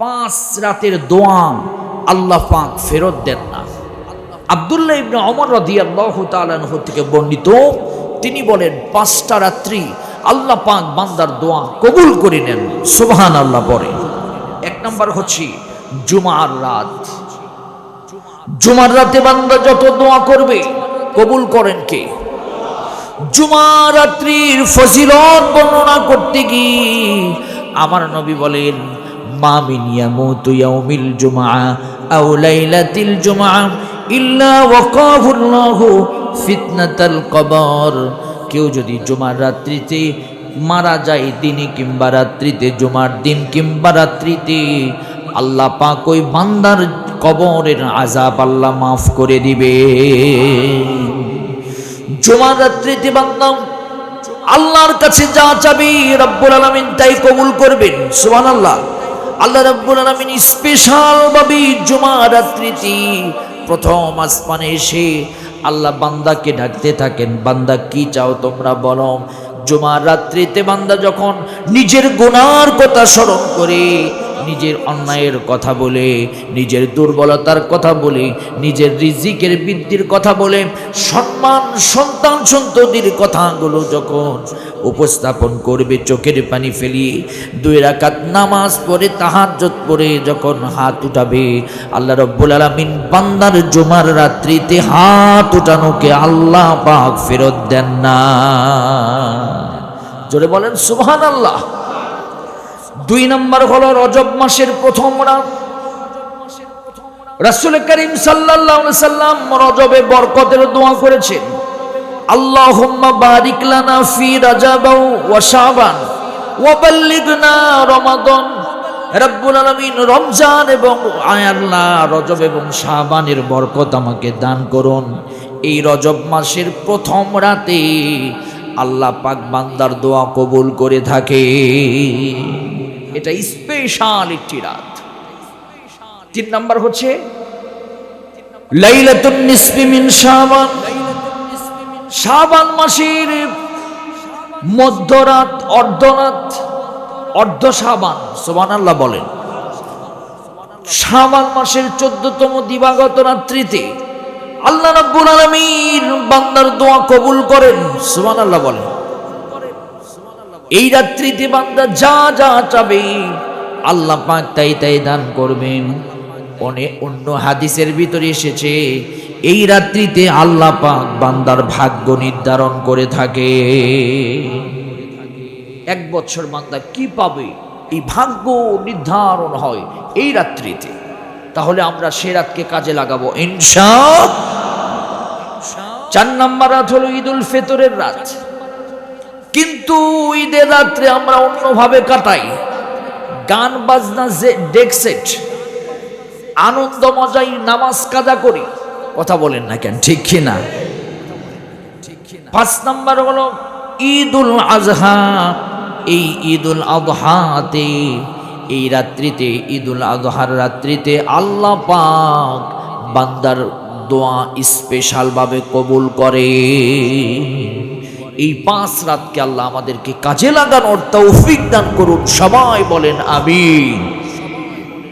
পাঁচ রাতের দোয়া আল্লাহ পাক ফেরত দেন না। আবদুল্লাহ ইবনে অমর রাদিয়াল্লাহু তাআলাহু থেকে বর্ণিত, তিনি বলেন, পাঁচটা রাত্রি আল্লাহ পাক বান্দার দোয়া কবুল করে নেন সুবহান আল্লাহ পরে এক নম্বর হচ্ছে জুমার রাত। জুমার রাতে বান্দা যত দোয়া করবে, কবুল করেন কে? জুমা রাত্রির ফজিলত বর্ণনা করতে গিয়ে আমার নবী বলেন মা মিন ইয়ামুতু ইয়াউমিল জুমআ আও লাইলাতিল জুমআ ইল্লা ওয়াকাহুল্লাহু ফিতনাতাল কবর। কেউ যদি জুমার রাত্রিতে মারা যায় দিনে কিংবা রাত্রিতে, জুমার দিন কিংবা রাত্রিতে, আল্লাহ পাক ওই বান্দার কবরের আজাব আল্লাহ মাফ করে দিবে। জুমার রাত্রিতে বান্দাম আল্লাহর কাছে যা চাবি, রব্বুল আলামিন তাই কবুল করবেন। সুবহানাল্লাহ। আল্লাহ রব্বুল আলামিন স্পেশাল ভাবে জুমা রাত্রিতে প্রথম আসমানে এসে আল্লাহ বান্দাকে ডাকতে থাকেন, বান্দা, কি চাও তোমরা বলো? জুমার রাত্রিতে বান্দা যখন নিজের গুনার কথা স্মরণ করে নিজের অন্যায়ের কথা বলে, নিজের দুর্বলতার কথা বলে, নিজের রিজিকের বৃদ্ধির কথা বলে, সম্মান, সন্তান সন্ততির কথাগুলো যখন উপস্থাপন করবে, চোখের পানি ফেলিয়ে দুই রাকাত নামাজ পড়ে তাহাজ্জত পড়ে যখন হাত উঠাবে, আল্লাহ রব্বুল আলামিন বান্দার জুমার রাত্রিতে হাত উঠানোকে আল্লাহ পাক ফেরত দেন না। জোরে বলেন, সুবহানাল্লাহ। দুই নম্বর হলো রজব মাসের প্রথম রাত। রাসূল করিম সাল্লাল্লাহু সাল্লাম রজবে বরকতের দোয়া করেছেন। আল্লাহুম্মা বারিক লানা ফি রাজাব ওয়া শাবান বাল্লিগনা রব্বুল আলামিন রমজান এবং আয় আল্লাহ রজব এবং শাবানের বরকত আমাকে দান করুন। এই রজব মাসের প্রথম রাতে আল্লাহ পাক বান্দার দোয়া কবুল করে থাকে এটা স্পেশাল একটি রাত। তিন নাম্বার হচ্ছে মাসের মধ্যরাত, অর্ধরাত অর্ধ সুবহানাল্লাহ বলেন। মাসের চোদ্দতম দিবাগত রাত্রিতে আল্লাহ রাব্বুল বান্দার দোয়া কবুল করেন, সুবহানাল্লাহ বলেন। এই রাত্রিতে বান্দা যা যা চাবে, আল্লাহ পাক তাই তাই দান করবেন। অনেক অন্য হাদিসের ভিতরে এসেছে, এই রাত্রিতে আল্লাহ পাক বান্দার ভাগ্য নির্ধারণ করে থাকে। এক বছর বান্দা কি পাবে? এই ভাগ্য নির্ধারণ হয় এই রাত্রিতে। তাহলে আমরা সে রাতকে কাজে লাগাবো, ইনশা চার নাম্বার রাত হলো ঈদুল ফেতরের রাত। কিন্তু ঈদের রাত্রে আমরা অন্যভাবে কাটাই। গান বাজনা যে ডেক সেট আনন্দ মজাই নামাজ কাজা করি। কথা বলেন না কেন? ঠিক কি না পাঁচ নাম্বার হলো ঈদুল আজহা। এই ঈদুল আজহাতে এই রাত্রিতে ঈদুল আজহার রাত্রিতে আল্লাহ পাক বান্দার দোয়া স্পেশাল ভাবে কবুল করে। এই পাঁচ রাতকে আল্লাহ আমাদেরকে কাজে লাগানোর তৌফিক দান করুন। সবাই বলেন আমিন।